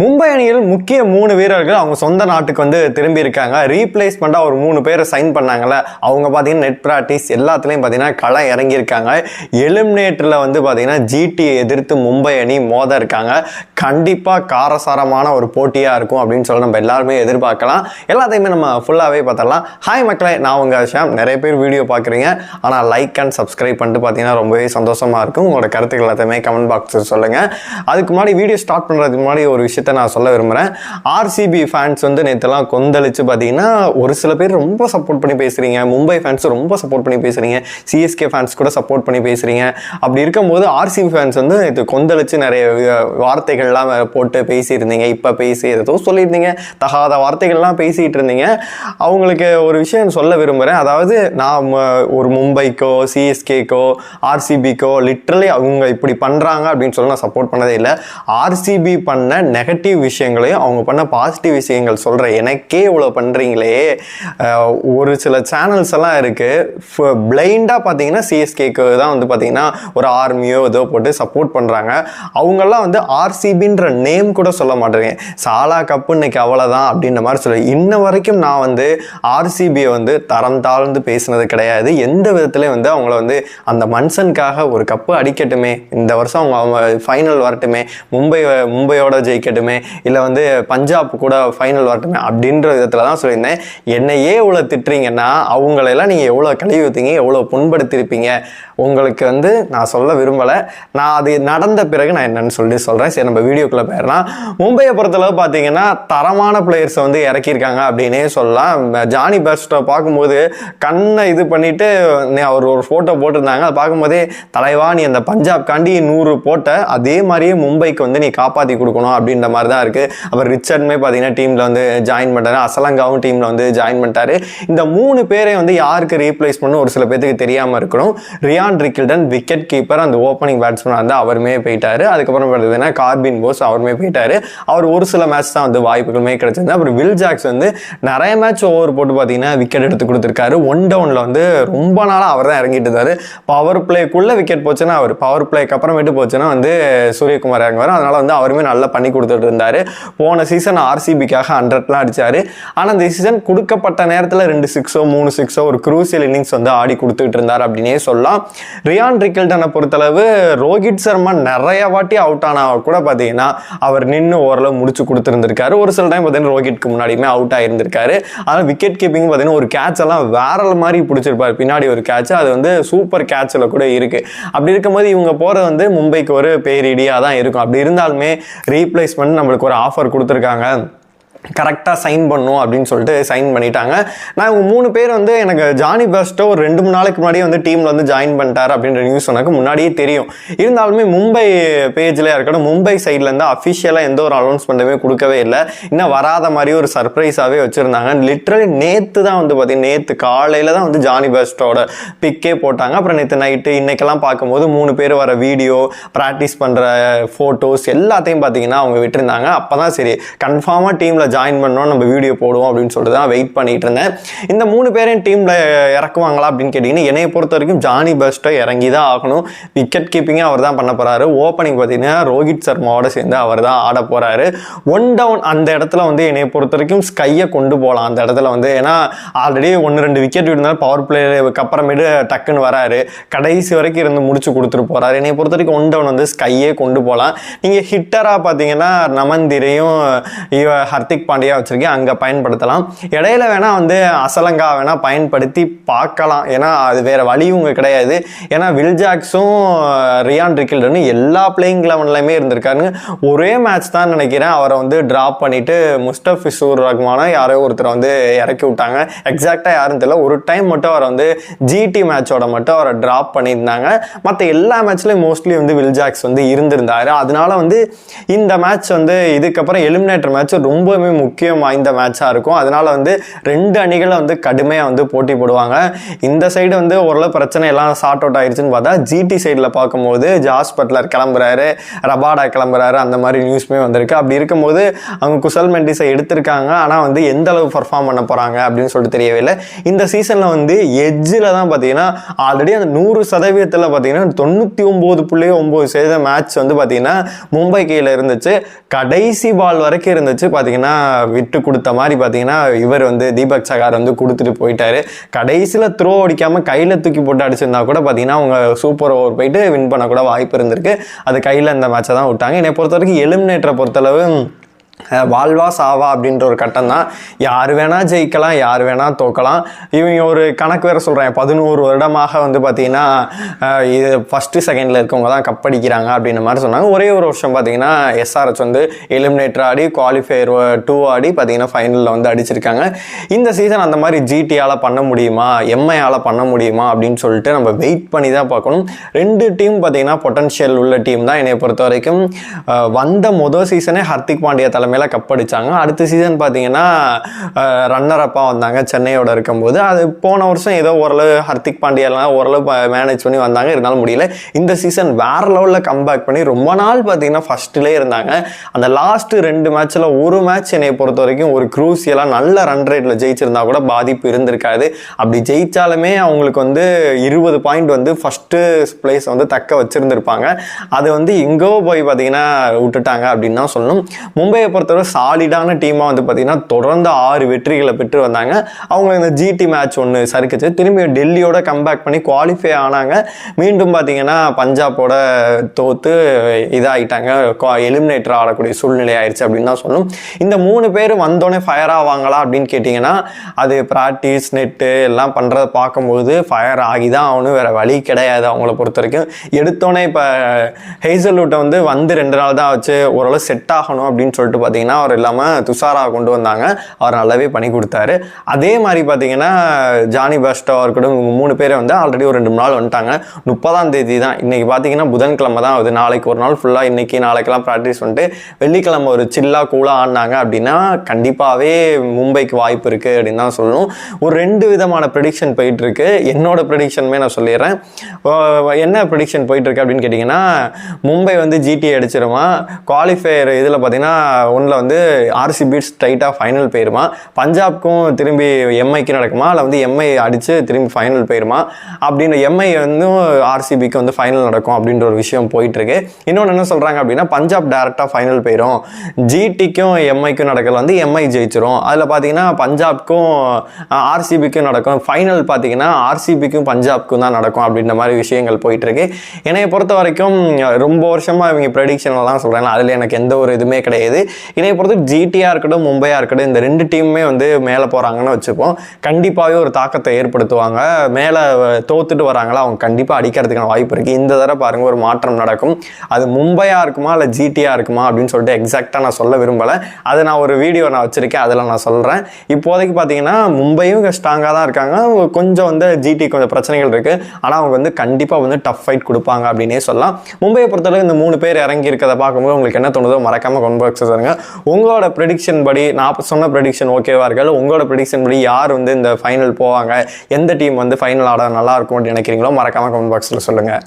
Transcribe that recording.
மும்பை அணியில் முக்கிய மூணு வீரர்கள் அவங்க சொந்த நாட்டுக்கு வந்து திரும்பி இருக்காங்க ரீப்ளேஸ்மெண்ட்டாக ஒரு மூணு பேரை சைன் பண்ணாங்கல்ல. அவங்க பார்த்தீங்கன்னா நெட் ப்ராக்டிஸ் எல்லாத்துலேயும் பார்த்தீங்கன்னா களை இறங்கியிருக்காங்க. எலிமினேட்டரில் வந்து பார்த்தீங்கன்னா ஜிடி எதிர்த்து மும்பை அணி மோத இருக்காங்க. கண்டிப்பாக காரசாரமான ஒரு போட்டியாக இருக்கும் அப்படின்னு சொல்லி நம்ம எல்லாருமே எதிர்பார்க்கலாம். எல்லாத்தையுமே நம்ம ஃபுல்லாகவே பார்த்துடலாம். ஹாய் மக்களே நான் உங்கள் ஷாம் நிறைய பேர் வீடியோ பார்க்குறீங்க. ஆனால் லைக் அண்ட் சப்ஸ்கிரைப் பண்ணிட்டு பார்த்தீங்கன்னா ரொம்பவே சந்தோஷமாக இருக்கும். உங்களோட கருத்துக்கள் எல்லாத்தையுமே கமெண்ட் பாக்ஸில் சொல்லுங்கள் அதுக்கு முன்னாடி வீடியோ ஸ்டார்ட் பண்ணுறதுக்கு முன்னாடி ஒரு விஷயத்த நான் சொல்ல விரும்புகிறேன் ஆர்சிபி ஃபேன்ஸ் வந்து நேற்றுலாம் கொந்தளிச்சு பார்த்தீங்கன்னா ஒரு சில பேர் ரொம்ப சப்போர்ட் பண்ணி பேசுகிறீங்க மும்பை ஃபேன்ஸ் ரொம்ப சப்போர்ட் பண்ணி பேசுகிறீங்க சிஎஸ்கே ஃபேன்ஸ் கூட சப்போர்ட் பண்ணி பேசுகிறீங்க அப்படி இருக்கும்போது ஆர்சிபி ஃபேன்ஸ் வந்து இது கொந்தளிச்சு நிறைய வார்த்தைகள்லாம் போட்டு பேசியிருந்தீங்க. இப்போ பேசி ஏதோ சொல்லியிருந்தீங்க. தகாத வார்த்தைகள்லாம் பேசிகிட்டு இருந்தீங்க. அவங்களுக்கு ஒரு விஷயம் சொல்ல விரும்புகிறேன் அதாவது நான் ஒரு மும்பைக்கோ சிஎஸ்கேக்கோ ஆர்சிபிக்கோ லிட்ரலி அவங்க இப்படி பண்ணுறாங்க அப்படின்னு சொல்லி நான் சப்போர்ட் பண்ணதே இல்லை. ஆர்சிபி பண்ண நெகட்டிவ் விஷயங்களையும் அவங்க பண்ண பாசிட்டிவ் விஷயங்கள் சொல்கிற எனக்கே இவ்வளோ பண்ணுறீங்களே ஒரு சில சேனல்ஸ் எல்லாம் இருக்குது பிளைண்டாக பார்த்தீங்கன்னா சிஎஸ்கேக்கு தான் வந்து பார்த்தீங்கன்னா ஒரு ஆர்மியோ ஏதோ போட்டு சப்போர்ட் பண்ணுறாங்க அவங்கெல்லாம் வந்து ஆர்சிபின்ற நேம் கூட சொல்ல மாட்டேங்க. சாலா கப்பு இன்னைக்கு அவ்வளோதான் அப்படின்ற மாதிரி சொல்லி இன்ன வரைக்கும் நான் வந்து ஆர்சிபியை வந்து தரம் தாழ்ந்து பேசினது கிடையாது. எந்த விதத்துலேயும் வந்து அவங்கள வந்து அந்த மனுஷனுக்காக ஒரு கப்பு அடிக்கட்டுமே. இந்த வருஷம் அவங்க அவங்க ஃபைனல் வரட்டுமே. மும்பை மும்பையோட ஜெயிக்கட்டும். இல்லை வந்து பஞ்சாப் கூட ஃபைனல் வரட்டுமே அப்படின்ற விதத்தில் தான் சொல்லியிருந்தேன். என்னையே இவ்வளோ திட்டுறீங்கன்னா அவங்களெல்லாம் நீங்கள் எவ்வளோ கழுவி எவ்வளோ புண்படுத்தியிருப்பீங்க உங்களுக்கு வந்து நான் சொல்ல விரும்பலை. நான் அது நடந்த பிறகு நான் என்னன்னு சொல்லி சொல்கிறேன் சரி நம்ம வீடியோக்குள்ளே போயிடலாம். மும்பையை பொறுத்தளவு பார்த்தீங்கன்னா தரமான பிளேயர்ஸை வந்து இறக்கியிருக்காங்க அப்படின்னே சொல்லலாம். ஜானி பெஸ்ட்டை பார்க்கும்போது கண்ணை இது பண்ணிட்டு அவர் ஒரு ஃபோட்டோ போட்டிருந்தாங்க. அதை பார்க்கும்போதே தலைவா நீ அந்த பஞ்சாப் காண்டி நூறு போட்ட அதே மாதிரியே மும்பைக்கு வந்து நீ காப்பாற்றி கொடுக்கணும் அப்படின்ற மாதிரி தான் இருக்குது அப்புறம் ரிச்சர்டுமே பார்த்தீங்கன்னா டீமில் வந்து ஜாயின் பண்ணிட்டாரு அசலங்காவும் டீமில் வந்து ஜாயின் பண்ணிட்டாரு. இந்த மூணு பேரை வந்து யாருக்கு ரீப்ளேஸ் பண்ணணும்? ஒரு சில பேத்துக்கு தெரியாமல் இருக்கணும். ரியான் ரிக்கில்டன் விக்கெட் கீப்பர் அந்த ஓப்பனிங் பேட்ஸ்மேன் வந்து அவருமே போயிட்டாரு. அதுக்கப்புறம் பார்த்தீங்கன்னா கார்பின் போஸ் அவருமே போயிட்டாரு. அவர் ஒரு சில மேட்ச் தான் வந்து வாய்ப்புகளுமே கிடச்சிருந்தது. அப்புறம் வில் ஜாக்ஸ் வந்து நிறைய மேட்ச் ஓவர் போட்டு பார்த்தீங்கன்னா விக்கெட் எடுத்து கொடுத்துருக்காரு. ஒன் டவுனில் வந்து ரொம்ப நாளாக அவர் தான் இறங்கிட்டு இருந்தார். பவர் பிளேக்குள்ளே விக்கெட் போச்சுன்னா அவர் பவர் பிளேக்கு அப்புறமேட்டு போச்சுன்னா வந்து சூரியகுமார் இறங்குவார். அதனால் வந்து அவருமே நல்லா பண்ணி கொடுத்துட்டு இருந்தாரு போன சீசன் ஆர்சிபிக்காக ஹண்ட்ரட்லாம் அடித்தார் ஆனால் இந்த சீசன் கொடுக்கப்பட்ட நேரத்தில் ரெண்டு சிக்ஸோ மூணு சிக்ஸோ ஒரு குரூசியல் இன்னிங்ஸ் வந்து ஆடி கொடுத்துட்டு இருந்தார் அப்படின்னே சொல்லலாம். ரியான் ரிக்கல்டனை பொறுத்தளவு ரோஹித் சர்மா நிறைய வாட்டி அவுட் ஆனா கூட பார்த்தீங்கன்னா அவர் நின்று ஓரளவு முடிச்சு கொடுத்துருந்துருக்காரு. ஒரு சில டைம் பார்த்தீங்கன்னா ரோஹித்க்கு முன்னாடியுமே அவுட் ஆயிருந்திருக்காரு. ஆனால் விக்கெட் கீப்பிங் பார்த்தீங்கன்னா ஒரு கேட்ச் எல்லாம் வேற மாதிரி பிடிச்சிருப்பாரு. பின்னாடி ஒரு கேட்ச் அது வந்து சூப்பர் கேட்சில் கூட இருக்கு. அப்படி இருக்கும்போது இவங்க போகிறது வந்து மும்பைக்கு ஒரு பேரிடியாக தான் இருக்கும். அப்படி இருந்தாலுமே ரீப்ளேஸ்மெண்ட் நம்மளுக்கு ஒரு ஆஃபர் கொடுத்துருக்காங்க. கரெக்டாக சைன் பண்ணும் அப்படின்னு சொல்லிட்டு சைன் பண்ணிட்டாங்க. நான் இவங்க மூணு பேர் வந்து எனக்கு ஜானி பெஸ்ட்டோ ஒரு ரெண்டு மூணு நாளைக்கு முன்னாடியே வந்து டீமில் வந்து ஜாயின் பண்ணிட்டார் அப்படின்ற நியூஸ் எனக்கு முன்னாடியே தெரியும். இருந்தாலுமே மும்பை பேஜில் இருக்கட்டும் மும்பை சைட்லேருந்து அஃபிஷியலாக எந்த ஒரு அனௌன்ஸ்மெண்ட்டுமே கொடுக்கவே இல்லை. இன்னும் வராத மாதிரி ஒரு சர்ப்ரைஸாகவே வச்சுருந்தாங்க. லிட்ரலி நேற்று தான் வந்து பார்த்தீங்கன்னா நேற்று காலையில் தான் வந்து ஜானி பெஸ்ட்டோட பிக்கே போட்டாங்க. அப்புறம் நேற்று நைட்டு இன்றைக்கெல்லாம் பார்க்கும்போது மூணு பேர் வர வீடியோ ப்ராக்டிஸ் பண்ணுற ஃபோட்டோஸ் எல்லாத்தையும் பார்த்தீங்கன்னா அவங்க விட்டுருந்தாங்க. அப்போ தான் சரி கன்ஃபார்மாக டீமில் ஜாயின் பண்ணோம் நம்ம வீடியோ போடுவோம் அப்படின்னு சொல்லிட்டு தான் வெயிட் பண்ணிட்டு இருந்தேன். இந்த மூணு பேரையும் டீமில் இறக்குவாங்களா அப்படின்னு கேட்டிங்கன்னா என்னையை பொறுத்த வரைக்கும் ஜானி பெஸ்ட்டை இறங்கி தான் ஆகணும். விக்கெட் கீப்பிங்கே அவர் தான் பண்ண போகிறாரு ஓப்பனிங் பார்த்தீங்கன்னா ரோஹித் சர்மாவோட சேர்ந்து அவர் தான் ஆட போகிறாரு ஒன் டவுன் அந்த இடத்துல வந்து என்னை பொறுத்த வரைக்கும் ஸ்கையை கொண்டு போகலாம் அந்த இடத்துல வந்து. ஏன்னா ஆல்ரெடி ஒன்று ரெண்டு விக்கெட் விழுந்தாலும் பவர் பிளேயருக்கு அப்புறமேட்டு டக்குன்னு வராரு. கடைசி வரைக்கும் இருந்து முடிச்சு கொடுத்துட்டு போகிறாரு என்னை பொறுத்த வரைக்கும் ஒன் டவுன் வந்து ஸ்கையே கொண்டு போகலாம் நீங்கள் ஹிட்டராக பார்த்தீங்கன்னா நமந்திரையும் ஹர்திக் ஹர்திக் பாண்டியா வச்சிருக்கேன். அங்கே பயன்படுத்தலாம். இடையில வேணால் வந்து அசலங்கா வேணால் பயன்படுத்தி பார்க்கலாம். ஏன்னா அது வேறு வழியும் இங்கே கிடையாது. ஏன்னா வில் ஜாக்ஸும் ரியான் ரிக்கில்டனும் எல்லா பிளேயிங் லெவன்லையுமே இருந்திருக்காருங்க. ஒரே மேட்ச் தான் நினைக்கிறேன். அவரை வந்து ட்ராப் பண்ணிவிட்டு முஸ்டபிசூர் ரஹ்மானா யாரோ ஒருத்தரை வந்து இறக்கி விட்டாங்க. எக்ஸாக்டாக யாருன்னு தெரியல. ஒரு டைம் மட்டும் அவரை வந்து ஜிடி மேட்சோட மட்டும் அவரை ட்ராப் பண்ணியிருந்தாங்க. மற்ற எல்லா மேட்ச்லையும் மோஸ்ட்லி வந்து வில் ஜாக்ஸ் வந்து இருந்திருந்தார். அதனால வந்து இந்த மேட்ச் வந்து இதுக்கப்புறம் எலிமினேட்டர் மேட்ச் ரொம்பவுமே எல்லாருக்குமே முக்கியம் வாய்ந்த மேட்சாக இருக்கும். அதனால் வந்து ரெண்டு அணிகளை வந்து கடுமையாக வந்து போட்டி போடுவாங்க. இந்த சைடு வந்து ஓரளவு பிரச்சனை எல்லாம் சார்ட் அவுட் ஆயிடுச்சுன்னு பார்த்தா ஜிடி சைடில் பார்க்கும்போது ஜாஸ் பட்லர் கிளம்புறாரு ரபாடா கிளம்புறாரு அந்த மாதிரி நியூஸ்மே வந்திருக்கு. அப்படி இருக்கும்போது அவங்க குசல் மெண்டிஸை எடுத்திருக்காங்க. ஆனால் வந்து எந்த அளவு பர்ஃபார்ம் பண்ண போகிறாங்க அப்படின்னு சொல்லிட்டு தெரியவே இல்லை இந்த சீசனில் வந்து எஜ்ஜில் தான் பார்த்தீங்கன்னா ஆல்ரெடி அந்த நூறு சதவீதத்தில் பார்த்தீங்கன்னா தொண்ணூற்றி ஒம்பது புள்ளி ஒம்பது சதவீத மேட்ச் வந்து பார்த்தீங்கன்னா மும்பை கையில் இருந்துச்சு. கடைசி பால் வரைக்கும் இருந்துச்சு பார்த்தீங்கன்னா விட்டு கொடுத்த மாதிரி பார்த்தீங்கன்னா இவர் வந்து தீபக் சகார் வந்து கொடுத்துட்டு போயிட்டாரு. கடைசியில் த்ரோ அடிக்காமல் கையில் தூக்கி போட்டு அடிச்சிருந்தா கூட பார்த்தீங்கன்னா அவங்க சூப்பர் ஓவர் போயிட்டு வின் பண்ண கூட வாய்ப்பு இருந்திருக்கு. அது கையில் அந்த மேட்சை தான் விட்டாங்க. என்னை பொறுத்த வரைக்கும் எலிமினேட்டரை பொறுத்தளவு வாழ்வா சாவா அப்படின்ற ஒரு கட்டம் தான் யார் வேணால் ஜெயிக்கலாம் யார் வேணால் தோக்கலாம். இவங்க ஒரு கணக்கு வேறு சொல்கிறேன் பதினோரு வருடமாக வந்து பார்த்திங்கன்னா இது ஃபஸ்ட்டு செகண்டில் இருக்கவங்க தான் கப் அடிக்கிறாங்க அப்படின்ற மாதிரி சொன்னாங்க. ஒரே ஒரு வருஷம் பார்த்தீங்கன்னா எஸ்ஆர்எச் வந்து எலிமினேட்டர் ஆடி குவாலிஃபையர் டூ ஆடி பார்த்திங்கன்னா ஃபைனலில் வந்து அடிச்சிருக்காங்க. இந்த சீசன் அந்த மாதிரி ஜிடியால் பண்ண முடியுமா? எம்ஐயால் பண்ண முடியுமா? அப்படின்னு சொல்லிட்டு நம்ம வெயிட் பண்ணி தான் பார்க்கணும். ரெண்டு டீம் பார்த்தீங்கன்னா பொட்டன்ஷியல் உள்ள டீம் தான் என்னை பொறுத்த வரைக்கும் வந்த முதல் சீசனே ஹர்திக் பாண்டியா தலைமையில் கப்படிச்சாங்க அடுத்த சீசன் பார்த்தீங்கன்னா ரன்னர் அப்பாக வந்தாங்க. சென்னையோட இருக்கும்போது. அது போன வருஷம் ஏதோ ஓரளவு ஹர்திக் பாண்டியாலாம் ஓரளவு மேனேஜ் பண்ணி வந்தாங்க. இருந்தாலும் முடியல. இந்த சீசன் வேற லெவலில் கம்பேக் பண்ணி ரொம்ப நாள் பார்த்தீங்கன்னா ஃபர்ஸ்ட்லேயே இருந்தாங்க. அந்த லாஸ்ட் ரெண்டு மேட்ச்சில் ஒரு மேட்ச் என்னை பொறுத்த வரைக்கும் ஒரு க்ரூசியலாக நல்ல ரன் ரேட்டில் ஜெயிச்சிருந்தா கூட பாதிப்பு இருந்திருக்காது. அப்படி ஜெயிச்சாலுமே அவங்களுக்கு வந்து இருபது பாயிண்ட் வந்து ஃபஸ்ட்டு பிளேஸ் வந்து தக்க வச்சுருந்துருப்பாங்க. அது வந்து எங்கோ போய் பார்த்தீங்கன்னா விட்டுட்டாங்க அப்படின்னு தான் சொல்லணும். மும்பையை பொறுத்தவரை சாலிடான டீமாக வந்து பார்த்திங்கன்னா தொடர்ந்து ஆறு வெற்றிகளை பெற்று வந்தாங்க. அவங்க இந்த ஜிடி மேட்ச் ஒன்று சறுக்குச்சு. திரும்பி டெல்லியோட கம்பேக் பண்ணி குவாலிஃபை ஆனாங்க. மீண்டும் பார்த்தீங்கன்னா பஞ்சாபோட தோற்று இதாகிட்டாங்க எலிமினேட்டர் ஆடக்கூடிய சூழ்நிலை ஆயிடுச்சு அப்படின்னு தான் சொல்லணும் இந்த மூணு பேர் வந்தோடனே ஃபயர் ஆவாங்களா அப்படின்னு கேட்டிங்கன்னா அது ப்ராக்டிஸ் நெட்டு எல்லாம் பண்ணுறத பார்க்கும்போது ஃபயர் ஆகி தான் ஆகணும். வேறு வழி கிடையாது அவங்கள பொறுத்த வரைக்கும் எடுத்தோடனே இப்போ ஹெய்சல்வுட்டை வந்து வந்து ரெண்டு நாள் தான் வச்சு ஓரளவு செட் ஆகணும் அப்படின்னு சொல்லிட்டு பார்த்தீங்கன்னா அவர் இல்லாமல் துஷாரா கொண்டு வந்தாங்க. அவர் நல்லாவே பண்ணி கொடுத்தாரு. அதே மாதிரி பார்த்தீங்கன்னா ஜானி பஸ்டோ இருக்கட்டும் இவங்க மூணு பேரை வந்து ஆல்ரெடி ஒரு ரெண்டு மூணு நாள் வந்துட்டாங்க. முப்பதாம் தேதி தான். இன்னைக்கு பார்த்தீங்கன்னா புதன்கிழமை தான் ஆகுது. நாளைக்கு ஒரு நாள் ஃபுல்லாக இன்னைக்கு நாளைக்கெல்லாம் ப்ராக்டிஸ் பண்ணிட்டு வெள்ளிக்கிழமை ஒரு சில்லாக கூலாக ஆடினாங்க அப்படின்னா கண்டிப்பாகவே மும்பைக்கு வாய்ப்பு இருக்குது அப்படின்னு தான் சொல்லணும். ஒரு ரெண்டு விதமான ப்ரெடிக்ஷன் போயிட்டு இருக்கு என்னோட ப்ரெடிக்ஷனுமே நான் சொல்லிடுறேன். என்ன ப்ரெடிக்ஷன் போயிட்டு இருக்கு அப்படின்னு கேட்டிங்கன்னா மும்பை வந்து ஜிடி அடிச்சிருமா? குவாலிஃபயர் இதில் பார்த்தீங்கன்னா ஒன்றில் வந்து ஆர்சிபி ஸ்ட்ரைட்டாக ஃபைனல் போயிருமா? பஞ்சாப்க்கும் திரும்பி எம்ஐக்கு நடக்குமா? இல்லை வந்து எம்ஐ அடித்து திரும்பி ஃபைனல் போயிருமா? அப்படின்னு எம்ஐ வந்து ஆர்சிபிக்கு வந்து ஃபைனல் நடக்கும் அப்படின்ற ஒரு விஷயம் போயிட்டுருக்கு. இன்னொன்று என்ன சொல்கிறாங்க அப்படின்னா பஞ்சாப் டேரெக்டாக ஃபைனல் போயிடும் ஜிடிக்கும் எம்ஐக்கும் நடக்கல வந்து எம்ஐ ஜெயிச்சிரும். அதில் பார்த்தீங்கன்னா பஞ்சாப்க்கும் ஆர்சிபிக்கும் நடக்கும். ஃபைனல் பார்த்தீங்கன்னா ஆர்சிபிக்கும் பஞ்சாப்க்கும் தான் நடக்கும் அப்படின்ற மாதிரி விஷயங்கள் போயிட்டுருக்கு. என்னை பொறுத்த வரைக்கும் ரொம்ப வருஷமாக இவங்க ப்ரெடிக்ஷன்லாம் சொல்கிறாங்க அதில் எனக்கு எந்த ஒரு இதுவுமே கிடையாது. இதே பொறுத்து ஜிடியாக இருக்கட்டும் மும்பையாக இருக்கட்டும் இந்த ரெண்டு டீமுமே வந்து மேலே போகிறாங்கன்னு வச்சுப்போம். கண்டிப்பாகவே ஒரு தாக்கத்தை ஏற்படுத்துவாங்க. மேலே தோத்துட்டு வராங்களா அவங்க கண்டிப்பாக அடிக்கிறதுக்கான வாய்ப்பு இருக்குது இந்த தடவை பாருங்க ஒரு மாற்றம் நடக்கும். அது மும்பையாக இருக்குமா இல்லை ஜிடியாக இருக்குமா அப்படின்னு சொல்லிட்டு எக்ஸாக்டாக நான் சொல்ல விரும்பலை. அதை நான் ஒரு வீடியோ நான் வச்சுருக்கேன் அதில் நான் சொல்கிறேன் இப்போதைக்கு பார்த்தீங்கன்னா மும்பையும் ஸ்ட்ராங்காக தான் இருக்காங்க. கொஞ்சம் வந்து ஜிடி கொஞ்சம் பிரச்சனைகள் இருக்குது ஆனால் அவங்க வந்து கண்டிப்பாக வந்து டஃப் ஃபைட் கொடுப்பாங்க அப்படின்னே சொல்லலாம். மும்பையை பொறுத்தளவு இந்த மூணு பேர் இறங்கி இருக்கிறத பார்க்கும்போது உங்களுக்கு என்ன தோணுதோ மறக்காமல் கொண்டு பாக்ஸ் உங்களோட ப்ரெடிக்ஷன் படி நான் சொன்ன ப்ரெடிக்ஷன் ஓகேவா இருக்கல உங்களோட ப்ரெடிக்ஷன் படி யார் வந்து இந்த ஃபைனல் போவாங்க? எந்த டீம் வந்து ஃபைனல் ஆட நல்லா இருக்கும் அப்படின்னு நினைக்கிறீங்களோ மறக்காம கமெண்ட் பாக்ஸில் சொல்லுங்கள்